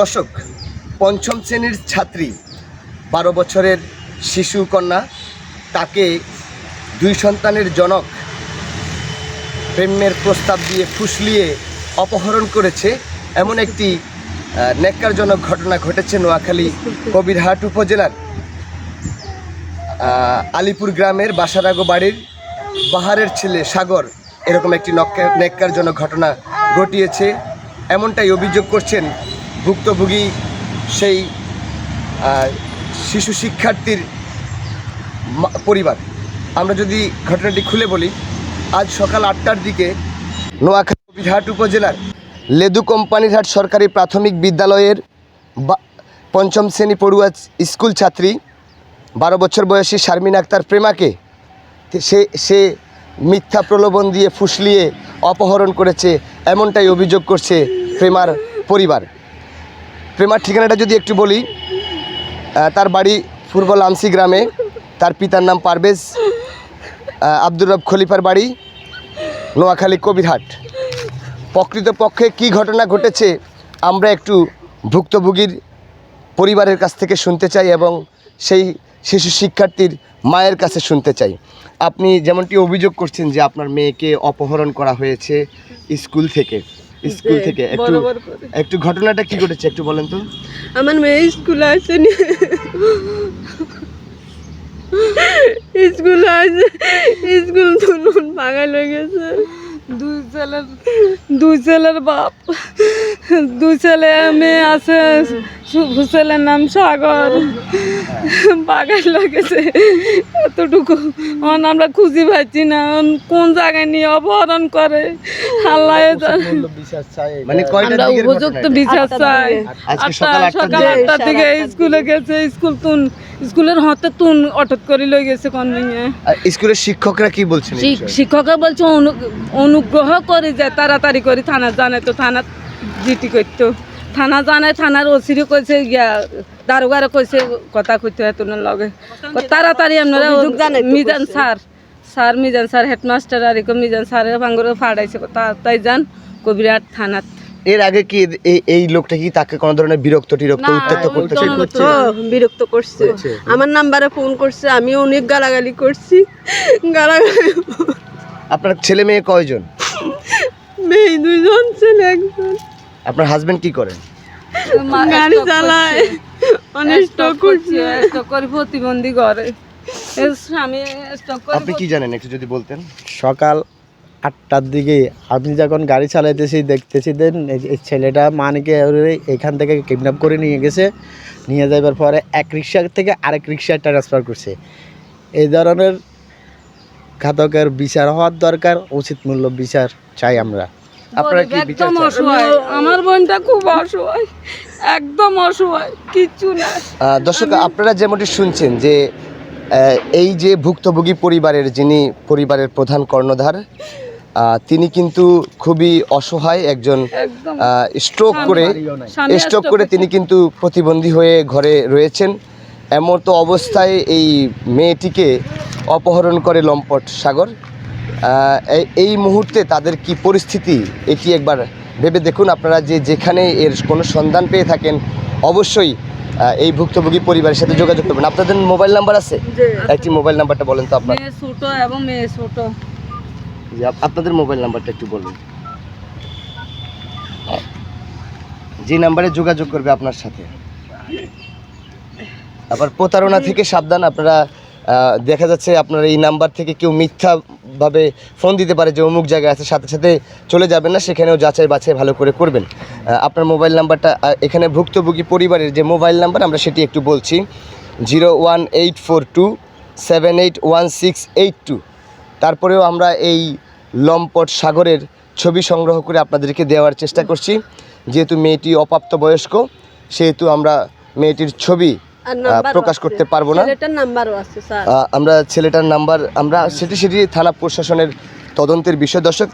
দর্শক পঞ্চম শ্রেণির ছাত্রী বারো বছরের শিশু কন্যা তাকে দুই সন্তানের জনক প্রেমের প্রস্তাব দিয়ে ফুসলিয়ে অপহরণ করেছে। এমন একটি আহ, ন্যাক্কারজনক ঘটনা ঘটেছে নোয়াখালী কবিরহাট উপজেলার আলিপুর গ্রামের বাসারাগো বাড়ির বাহারের ছেলে সাগর। এরকম একটি ন্যাক্কারজনক ঘটনা ঘটিয়েছে। এমনটাই অভিযোগ করছেন ভুক্তভোগী সেই শিশু শিক্ষার্থীর পরিবার। আমরা যদি ঘটনাটি খুলে বলি, আজ সকাল আটটার দিকে নোয়াখালী কবিরহাট উপজেলার লেদু কোম্পানিরহাট সরকারি প্রাথমিক বিদ্যালয়ের পঞ্চম শ্রেণি পড়ুয়া স্কুল ছাত্রী, বারো বছর বয়সী শারমিন আক্তার প্রেমাকে সে সে মিথ্যা প্রলোভন দিয়ে ফুসলিয়ে অপহরণ করেছে, এমনটাই অভিযোগ করছে প্রেমার পরিবার। প্রেমার ঠিকানাটা যদি একটু বলি তার বাড়ি পূর্ব লামসি গ্রামে, তার পিতার নাম পারভেজ আব্দুর রব খলিফার বাড়ি, নোয়াখালী কবিরহাট। প্রকৃতপক্ষে কি ঘটনা ঘটেছে, আমরা একটু ভুক্তভোগীর পরিবারের কাছ থেকে শুনতে চাই এবং সেই শিশু শিক্ষার্থীর মায়ের কাছে শুনতে চাই। আপনি যেমনটি অভিযোগ করছেন যে আপনার মেয়েকে অপহরণ করা হয়েছে স্কুল থেকে। স্কুল থেকে একটু একটু ঘটনাটা কি ঘটেছে একটু বলেন তো? আমার মেয়ে স্কুলে আসেনি। স্কুল আসে স্কুল দুলুন পাগল হয়ে গেছে। দুই ছেলের দুই ছেলের বাপ। দুই ছেলে মেয়ে আছে। সু- ছেলের নাম সাগর। পাগল লাগেছে এতটুকু। এখন আমরা খুঁজি পাচ্ছি না। কোন জায়গায় নিয়ে অপহরণ করে? আল্লাহ মানে আমরা উপযুক্ত বিচার চাই। সকাল আটটার দিকে? স্কুলে গেছে স্কুল তুন স্কুলের হাতে তুন অটক করে লই গেছে কোন স্কুলের শিক্ষকরা কি বলছেন শিক্ষকরা বলছে অনু- অনুগ্রহ করে যে তাড়াতাড়ি করে থানা জানে তো থানা জিটি করতো। থানা জানায় থানার ওসিরি কইছে গিয়া দারোগারে কইছে কথা কইতে এত লগে। তাড়াতাড়ি আপনারা Mizan sir sir Mizan sir headmaster আর মিজান স্যারের ভাঙ্গরে ফাড়াইছে তাই যান কবিরাট থানাত। এর আগে কি এই এই লোকটা কি তাকে কোনো ধরনের বিরক্ত টিরক্ত উত্তেক্ত করতেছে? তো বিরক্ত করছে। আমার নাম্বারে ফোন করছে আমি অনেক গালাগালি করছি। গালাগালি। আপনার ছেলে মেয়ে কয়জন? মেয়ে দুজন ছেলে একজন। আপনার হাজবেন্ড কি করেন? গাড়ি চালায়। অনেক স্টক করছে স্টক করে প্রতিবন্ধী করে। স্বামী স্টক করে আপনি কি জানেন একটু যদি বলতেন? সকাল আটটার দিকে আমি যখন গাড়ি চালাইতেছি দেখতেছি দেন ছেলেটা মানিকে এখান থেকে কিডন্যাপ করে নিয়ে গেছে। নিয়ে যাবার পরে এক রিক্সা থেকে আরেক রিক্সায় ট্রান্সফার করছে। এই ধরনের ঘাতকের বিচার হওয়ার দরকার উচিত মূল্য বিচার চাই আমরা। আপনারা কি একদম অসহায়। আমার বোনটা খুব অসহায়। একদম অসহায় কিচ্ছু না। দর্শক আপনারা যেমনটি শুনছেন যে এই যে ভুক্তভোগী পরিবারের যিনি পরিবারের প্রধান কর্ণধার তিনি কিন্তু খুবই অসহায় একজন স্ট্রোক করে স্ট্রোক করে তিনি কিন্তু প্রতিবন্ধী হয়ে ঘরে রয়েছেন। এমন তো অবস্থায় এই মেয়েটিকে অপহরণ করে লম্পট সাগর। এই- এই মুহূর্তে তাদের কি পরিস্থিতি এটি একবার ভেবে দেখুন। আপনারা যে যেখানে এর কোনো সন্ধান পেয়ে থাকেন অবশ্যই এই ভুক্তভোগী পরিবারের সাথে যোগাযোগ করবেন। আপনাদের মোবাইল নাম্বার আছে? একটি মোবাইল নাম্বারটা বলেন তো আপনার। ছোট এবং মেয়ে ছোট। আপনাদের মোবাইল নাম্বারটা একটু বলুন। যে নাম্বারে যোগাযোগ করবে আপনার সাথে। আবার প্রতারণা থেকে সাবধান আপনারা দেখা যাচ্ছে আপনার এই নাম্বার থেকে কেউ মিথ্যাভাবে ফোন দিতে পারে যে অমুক জায়গায় আছে, সাথে সাথে চলে যাবেন না, সেখানেও যাচাই বাছাই ভালো করে করবেন। আপনার মোবাইল নাম্বারটা এখানে ভুক্তভোগী পরিবারের যে মোবাইল নাম্বার, আমরা সেটি একটু বলছি। Zero one eight four two, seven eight one six eight two. তারপরেও আমরা এই লম্পট সাগরের ছবি সংগ্রহ করে আপনাদেরকে দেওয়ার চেষ্টা করছি। যেহেতু মেয়েটি অপ্রাপ্ত বয়স্ক সেহেতু আমরা মেয়েটির ছবি প্রকাশ করতে পারব না। আমরা ছেলেটার নাম্বার আমরা সেটি সেটি থানা প্রশাসনের তদন্তের বিষয়। দর্শক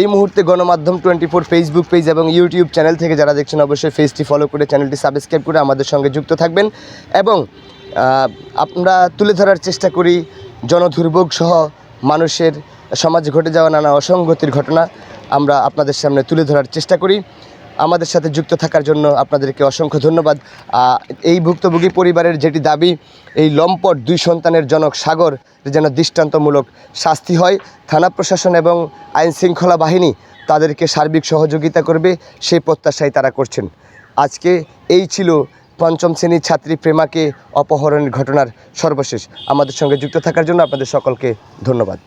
এই মুহূর্তে গণমাধ্যম টোয়েন্টি ফোর ফেসবুক পেজ এবং ইউটিউব চ্যানেল থেকে যারা দেখছেন অবশ্যই ফেজটি ফলো করে চ্যানেলটি সাবস্ক্রাইব করে আমাদের সঙ্গে যুক্ত থাকবেন। এবং আমরা তুলে ধরার চেষ্টা করি জনদুর্ভোগ সহ মানুষের সমাজে ঘটে যাওয়া নানা অসঙ্গতির ঘটনা। আমরা আপনাদের সামনে তুলে ধরার চেষ্টা করি। আমাদের সাথে যুক্ত থাকার জন্য আপনাদেরকে অসংখ্য ধন্যবাদ। এই ভুক্তভোগী পরিবারের যেটি দাবি, এই লম্পট দুই সন্তানের জনক সাগর যেন দৃষ্টান্তমূলক শাস্তি হয়, থানা প্রশাসন এবং আইন শৃঙ্খলা বাহিনী তাদেরকে সার্বিক সহযোগিতা করবে, সেই প্রত্যাশাই তারা করছেন। আজকে এই ছিল পঞ্চম শ্রেণির ছাত্রী প্রেমাকে অপহরণের ঘটনার সর্বশেষ। আমাদের সঙ্গে যুক্ত থাকার জন্য আপনাদের সকলকে ধন্যবাদ।